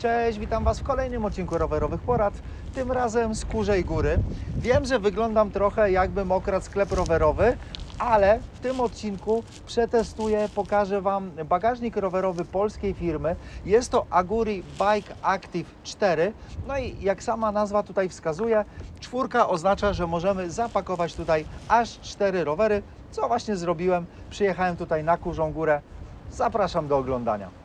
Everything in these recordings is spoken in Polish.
Cześć, witam Was w kolejnym odcinku rowerowych porad, tym razem z Kurzej Góry. Wiem, że wyglądam trochę jakbym okradł sklep rowerowy, ale w tym odcinku przetestuję, pokażę Wam bagażnik rowerowy polskiej firmy. Jest to Aguri Bike Active 4. No i jak sama nazwa tutaj wskazuje, czwórka oznacza, że możemy zapakować tutaj aż cztery rowery, co właśnie zrobiłem. Przyjechałem tutaj na Kurzą Górę. Zapraszam do oglądania.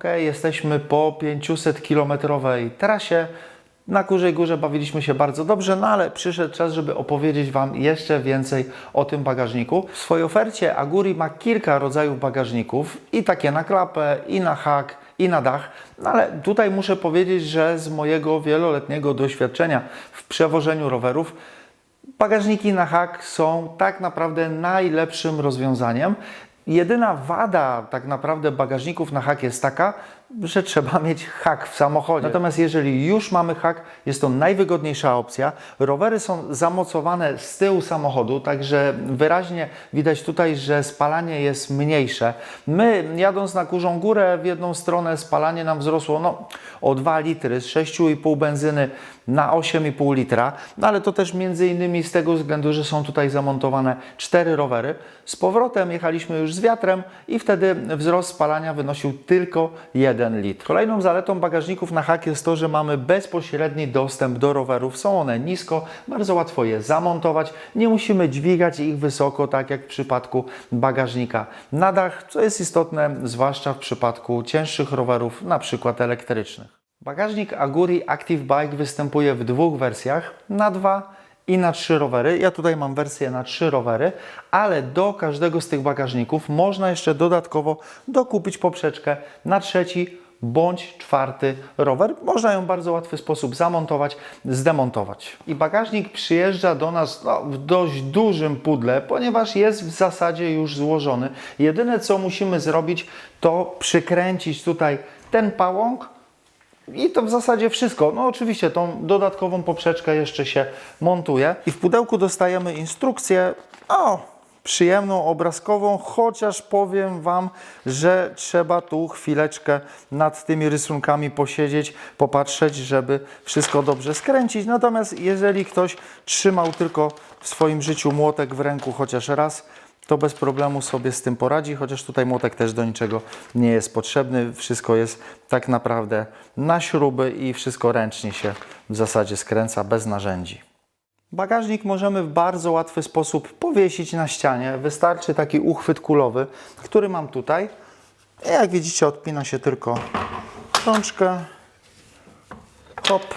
Ok, jesteśmy po 500-kilometrowej trasie. Na Kurzej Górze bawiliśmy się bardzo dobrze, no ale przyszedł czas, żeby opowiedzieć Wam jeszcze więcej o tym bagażniku. W swojej ofercie Aguri ma kilka rodzajów bagażników i takie na klapę, i na hak, i na dach. No ale tutaj muszę powiedzieć, że z mojego wieloletniego doświadczenia w przewożeniu rowerów Bagażniki na hak są tak naprawdę najlepszym rozwiązaniem. Jedyna wada tak naprawdę bagażników na hak jest taka, że trzeba mieć hak w samochodzie. Natomiast jeżeli już mamy hak, jest to najwygodniejsza opcja. Rowery są zamocowane z tyłu samochodu, także wyraźnie widać tutaj, że spalanie jest mniejsze. My jadąc na Kurzą Górę w jedną stronę spalanie nam wzrosło no, o 2 litry z 6,5 benzyny na 8,5 litra, no ale to też między innymi z tego względu, że są tutaj zamontowane cztery rowery. Z powrotem jechaliśmy już z wiatrem i wtedy wzrost spalania wynosił tylko 1 litr. Kolejną zaletą bagażników na hak jest to, że mamy bezpośredni dostęp do rowerów. Są one nisko, bardzo łatwo je zamontować. Nie musimy dźwigać ich wysoko, tak jak w przypadku bagażnika na dach, co jest istotne, zwłaszcza w przypadku cięższych rowerów, przykład elektrycznych. Bagażnik Aguri Active Bike występuje w dwóch wersjach, na dwa i na trzy rowery. Ja tutaj mam wersję na trzy rowery, ale do każdego z tych bagażników można jeszcze dodatkowo dokupić poprzeczkę na trzeci bądź czwarty rower. Można ją w bardzo łatwy sposób zamontować, zdemontować. I bagażnik przyjeżdża do nas no, w dość dużym pudle, ponieważ jest w zasadzie już złożony. Jedyne co musimy zrobić, to przykręcić tutaj ten pałąk, i to w zasadzie wszystko. No oczywiście tą dodatkową poprzeczkę jeszcze się montuje. I w pudełku dostajemy instrukcję, o, przyjemną, obrazkową, chociaż powiem Wam, że trzeba tu chwileczkę nad tymi rysunkami posiedzieć, popatrzeć, żeby wszystko dobrze skręcić. Natomiast jeżeli ktoś trzymał tylko w swoim życiu młotek w ręku chociaż raz, to bez problemu sobie z tym poradzi, chociaż tutaj młotek też do niczego nie jest potrzebny. Wszystko jest tak naprawdę na śruby i wszystko ręcznie się w zasadzie skręca bez narzędzi. Bagażnik możemy w bardzo łatwy sposób powiesić na ścianie. Wystarczy taki uchwyt kulowy, który mam tutaj. Jak widzicie, odpina się tylko rączkę, hop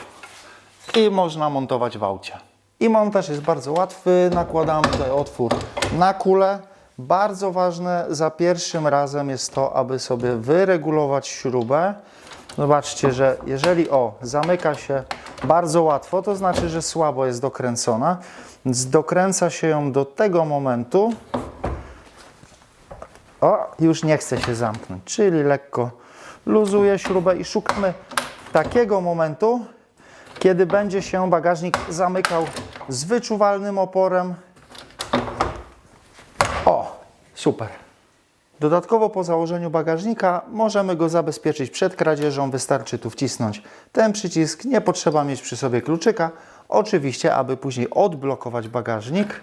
i można montować w aucie. I montaż jest bardzo łatwy. Nakładamy tutaj otwór na kulę. Bardzo ważne za pierwszym razem jest to, aby sobie wyregulować śrubę. Zobaczcie, że jeżeli o, zamyka się bardzo łatwo, to znaczy, że słabo jest dokręcona. Więc dokręca się ją do tego momentu. O, już nie chce się zamknąć, czyli lekko luzuje śrubę i szukamy takiego momentu, kiedy będzie się bagażnik zamykał z wyczuwalnym oporem. Super. Dodatkowo po założeniu bagażnika możemy go zabezpieczyć przed kradzieżą. Wystarczy tu wcisnąć ten przycisk. Nie potrzeba mieć przy sobie kluczyka. Oczywiście, aby później odblokować bagażnik,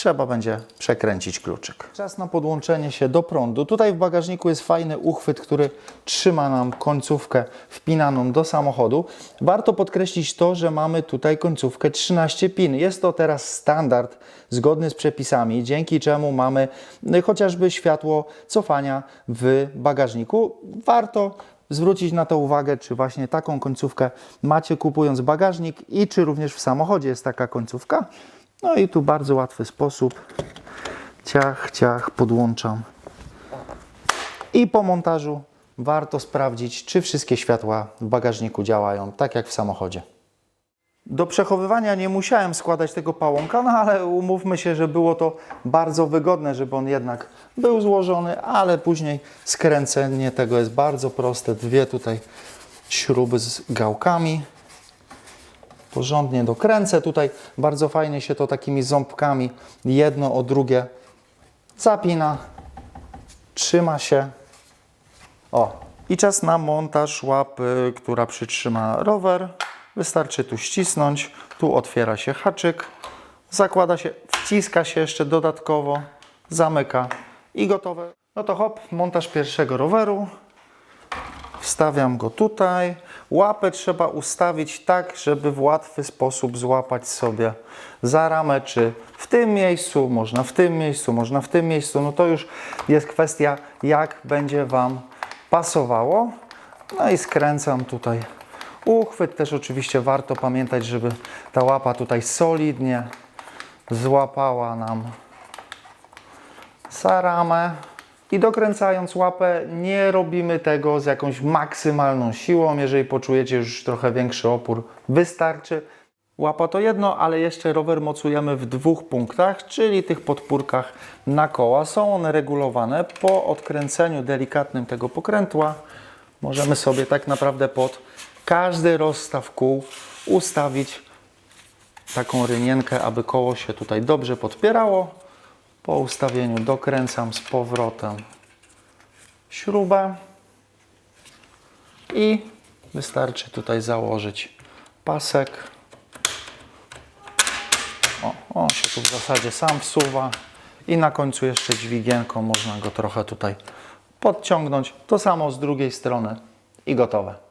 trzeba będzie przekręcić kluczyk. Czas na podłączenie się do prądu. Tutaj w bagażniku jest fajny uchwyt, który trzyma nam końcówkę wpinaną do samochodu. Warto podkreślić to, że mamy tutaj końcówkę 13 pin. Jest to teraz standard zgodny z przepisami, dzięki czemu mamy y, chociażby światło cofania w bagażniku. Warto zwrócić na to uwagę, czy właśnie taką końcówkę macie kupując bagażnik i czy również w samochodzie jest taka końcówka. No i tu bardzo łatwy sposób. Ciach, ciach, podłączam. I po montażu warto sprawdzić, czy wszystkie światła w bagażniku działają tak jak w samochodzie. Do przechowywania nie musiałem składać tego pałąka, no ale umówmy się, że było to bardzo wygodne, żeby on jednak był złożony, ale później skręcenie tego jest bardzo proste. Dwie tutaj śruby z gałkami porządnie dokręcę. Tutaj bardzo fajnie się to takimi ząbkami jedno o drugie zapina, trzyma się. O, i czas na montaż łapy, która przytrzyma rower. Wystarczy tu ścisnąć, tu otwiera się haczyk, zakłada się, wciska się jeszcze dodatkowo, zamyka i gotowe. No to hop, montaż pierwszego roweru. Wstawiam go tutaj. Łapę trzeba ustawić tak, żeby w łatwy sposób złapać sobie za ramę, czy w tym miejscu, można w tym miejscu, można w tym miejscu. No to już jest kwestia, jak będzie Wam pasowało. No i skręcam tutaj uchwyt. Też oczywiście warto pamiętać, żeby ta łapa tutaj solidnie złapała nam za ramę. I dokręcając łapę, nie robimy tego z jakąś maksymalną siłą. Jeżeli poczujecie już trochę większy opór, wystarczy. Łapa to jedno, ale jeszcze rower mocujemy w dwóch punktach, czyli tych podpórkach na koła. Są one regulowane po odkręceniu delikatnym tego pokrętła. Możemy sobie tak naprawdę pod każdy rozstaw kół ustawić taką rynienkę, aby koło się tutaj dobrze podpierało. Po ustawieniu dokręcam z powrotem śrubę i wystarczy tutaj założyć pasek. O, on się tu w zasadzie sam wsuwa i na końcu jeszcze dźwigienką można go trochę tutaj podciągnąć. To samo z drugiej strony i gotowe.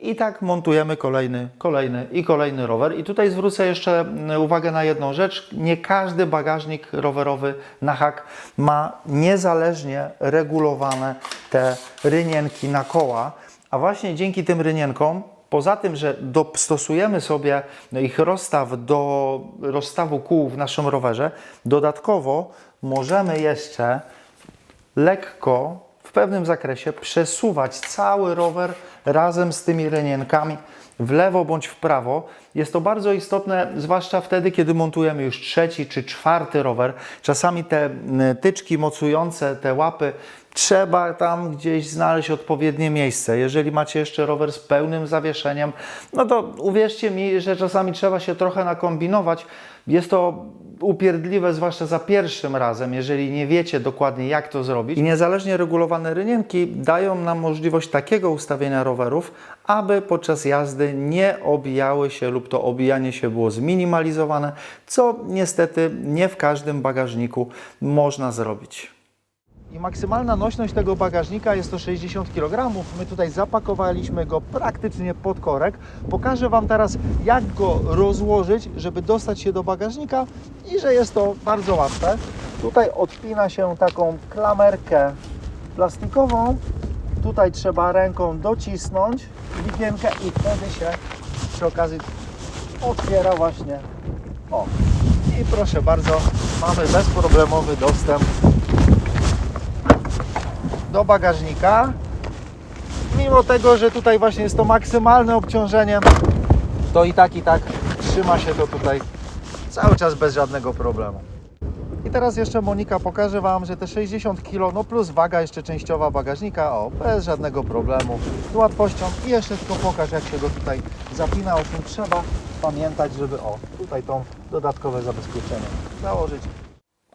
I tak montujemy kolejny, kolejny i kolejny rower. I tutaj zwrócę jeszcze mm, uwagę na jedną rzecz. Nie każdy bagażnik rowerowy na hak ma niezależnie regulowane te rynienki na koła. A właśnie dzięki tym rynienkom, poza tym, że dostosujemy sobie ich rozstaw do rozstawu kół w naszym rowerze, dodatkowo możemy jeszcze lekko w pewnym zakresie przesuwać cały rower razem z tymi rynienkami w lewo bądź w prawo. Jest to bardzo istotne, zwłaszcza wtedy, kiedy montujemy już trzeci czy czwarty rower. Czasami te tyczki mocujące, te łapy, trzeba tam gdzieś znaleźć odpowiednie miejsce. Jeżeli macie jeszcze rower z pełnym zawieszeniem, no to uwierzcie mi, że czasami trzeba się trochę nakombinować. Jest to upierdliwe, zwłaszcza za pierwszym razem, jeżeli nie wiecie dokładnie jak to zrobić. I niezależnie regulowane rynienki dają nam możliwość takiego ustawienia rowerów, aby podczas jazdy nie obijały się lub to obijanie się było zminimalizowane, co niestety nie w każdym bagażniku można zrobić. I maksymalna nośność tego bagażnika jest to 60 kg. My tutaj zapakowaliśmy go praktycznie pod korek. Pokażę Wam teraz, jak go rozłożyć, żeby dostać się do bagażnika i że jest to bardzo łatwe. Tutaj odpina się taką klamerkę plastikową. Tutaj trzeba ręką docisnąć ligienkę i wtedy się przy okazji otwiera właśnie. O, i proszę bardzo, mamy bezproblemowy dostęp do bagażnika. Mimo tego, że tutaj właśnie jest to maksymalne obciążenie, to i tak, i tak trzyma się to tutaj cały czas bez żadnego problemu. I teraz jeszcze Monika pokaże Wam, że te 60 kg, no plus waga jeszcze częściowa bagażnika, o, bez żadnego problemu, z łatwością. I jeszcze tylko pokaż, jak się go tutaj zapina, o czym trzeba pamiętać, żeby, o, tutaj tą dodatkowe zabezpieczenie założyć.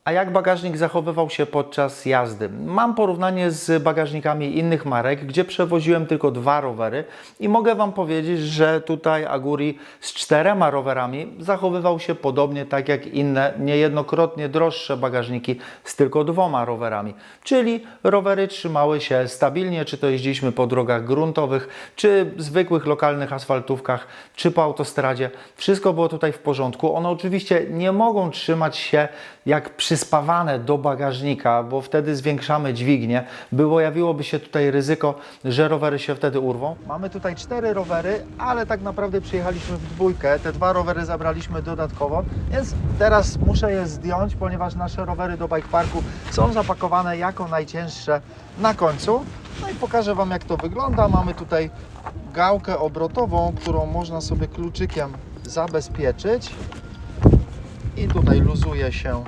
A jak bagażnik zachowywał się podczas jazdy? Mam porównanie z bagażnikami innych marek, gdzie przewoziłem tylko dwa rowery i mogę Wam powiedzieć, że tutaj Aguri z czterema rowerami zachowywał się podobnie tak jak inne, niejednokrotnie droższe bagażniki z tylko dwoma rowerami. Czyli rowery trzymały się stabilnie, czy to jeździliśmy po drogach gruntowych, czy zwykłych lokalnych asfaltówkach, czy po autostradzie. Wszystko było tutaj w porządku. One oczywiście nie mogą trzymać się jak przyspawane do bagażnika, bo wtedy zwiększamy dźwignię, by pojawiłoby się tutaj ryzyko, że rowery się wtedy urwą. Mamy tutaj cztery rowery, ale tak naprawdę przyjechaliśmy w dwójkę. Te dwa rowery zabraliśmy dodatkowo, więc teraz muszę je zdjąć, ponieważ nasze rowery do bike parku są zapakowane jako najcięższe na końcu. No i pokażę Wam jak to wygląda. Mamy tutaj gałkę obrotową, którą można sobie kluczykiem zabezpieczyć i tutaj luzuje się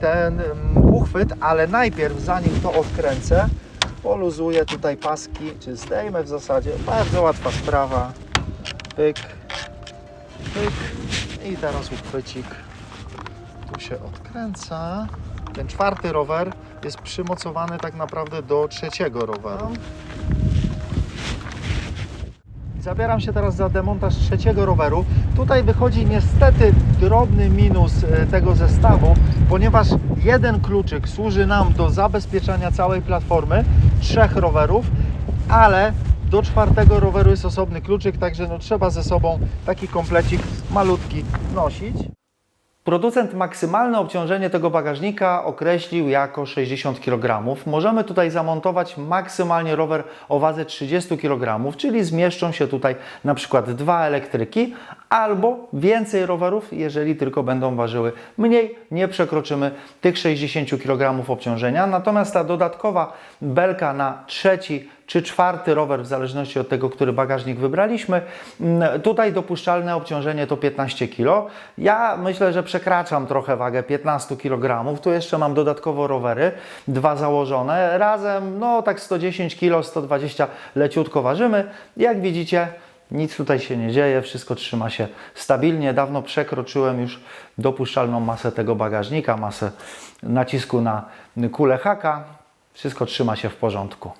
ten uchwyt, ale najpierw zanim to odkręcę, poluzuję tutaj paski, czy zdejmę w zasadzie. Bardzo łatwa sprawa. Pyk. Pyk. I teraz uchwycik tu się odkręca. Ten czwarty rower jest przymocowany tak naprawdę do trzeciego roweru. Zabieram się teraz za demontaż trzeciego roweru. Tutaj wychodzi niestety drobny minus e, tego zestawu, ponieważ jeden kluczyk służy nam do zabezpieczania całej platformy trzech rowerów, ale do czwartego roweru jest osobny kluczyk, także no, trzeba ze sobą taki komplecik malutki nosić. Producent maksymalne obciążenie tego bagażnika określił jako 60 kg. Możemy tutaj zamontować maksymalnie rower o wadze 30 kg, czyli zmieszczą się tutaj na przykład dwa elektryki albo więcej rowerów, jeżeli tylko będą ważyły mniej, nie przekroczymy tych 60 kg obciążenia. Natomiast ta dodatkowa belka na trzeci czy czwarty rower, w zależności od tego, który bagażnik wybraliśmy. Mm, Tutaj dopuszczalne obciążenie to 15 kg. Ja myślę, że przekraczam trochę wagę 15 kg. Tu jeszcze mam dodatkowo rowery, dwa założone. Razem, no tak 110 kg, 120 leciutko ważymy. Jak widzicie, nic tutaj się nie dzieje, wszystko trzyma się stabilnie. Dawno przekroczyłem już dopuszczalną masę tego bagażnika, masę nacisku na kulę haka. Wszystko trzyma się w porządku.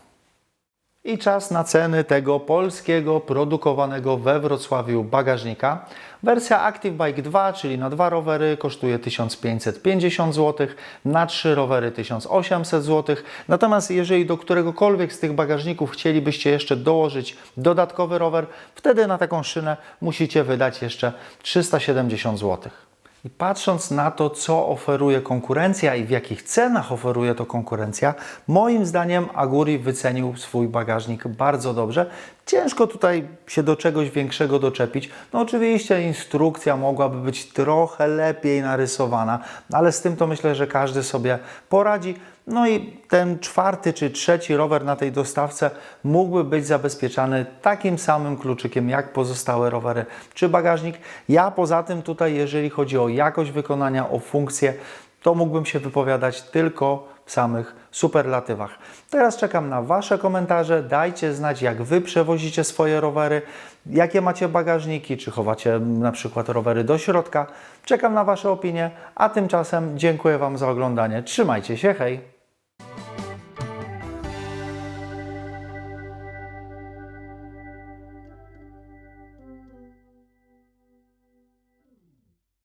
I czas na ceny tego polskiego, produkowanego we Wrocławiu bagażnika. Wersja Active Bike 2, czyli na dwa rowery, kosztuje 1550 zł, na trzy rowery 1800 zł. Natomiast jeżeli do któregokolwiek z tych bagażników chcielibyście jeszcze dołożyć dodatkowy rower, wtedy na taką szynę musicie wydać jeszcze 370 zł. I patrząc na to, co oferuje konkurencja i w jakich cenach oferuje to konkurencja, moim zdaniem Aguri wycenił swój bagażnik bardzo dobrze. Ciężko tutaj się do czegoś większego doczepić. No oczywiście instrukcja mogłaby być trochę lepiej narysowana, ale z tym to myślę, że każdy sobie poradzi. No i ten czwarty czy trzeci rower na tej dostawce mógłby być zabezpieczany takim samym kluczykiem jak pozostałe rowery czy bagażnik. Ja poza tym tutaj, jeżeli chodzi o jakość wykonania, o funkcję, to mógłbym się wypowiadać tylko w samych superlatywach. Teraz czekam na Wasze komentarze. Dajcie znać, jak Wy przewozicie swoje rowery, jakie macie bagażniki, czy chowacie na przykład rowery do środka. Czekam na Wasze opinie, a tymczasem dziękuję Wam za oglądanie. Trzymajcie się, hej!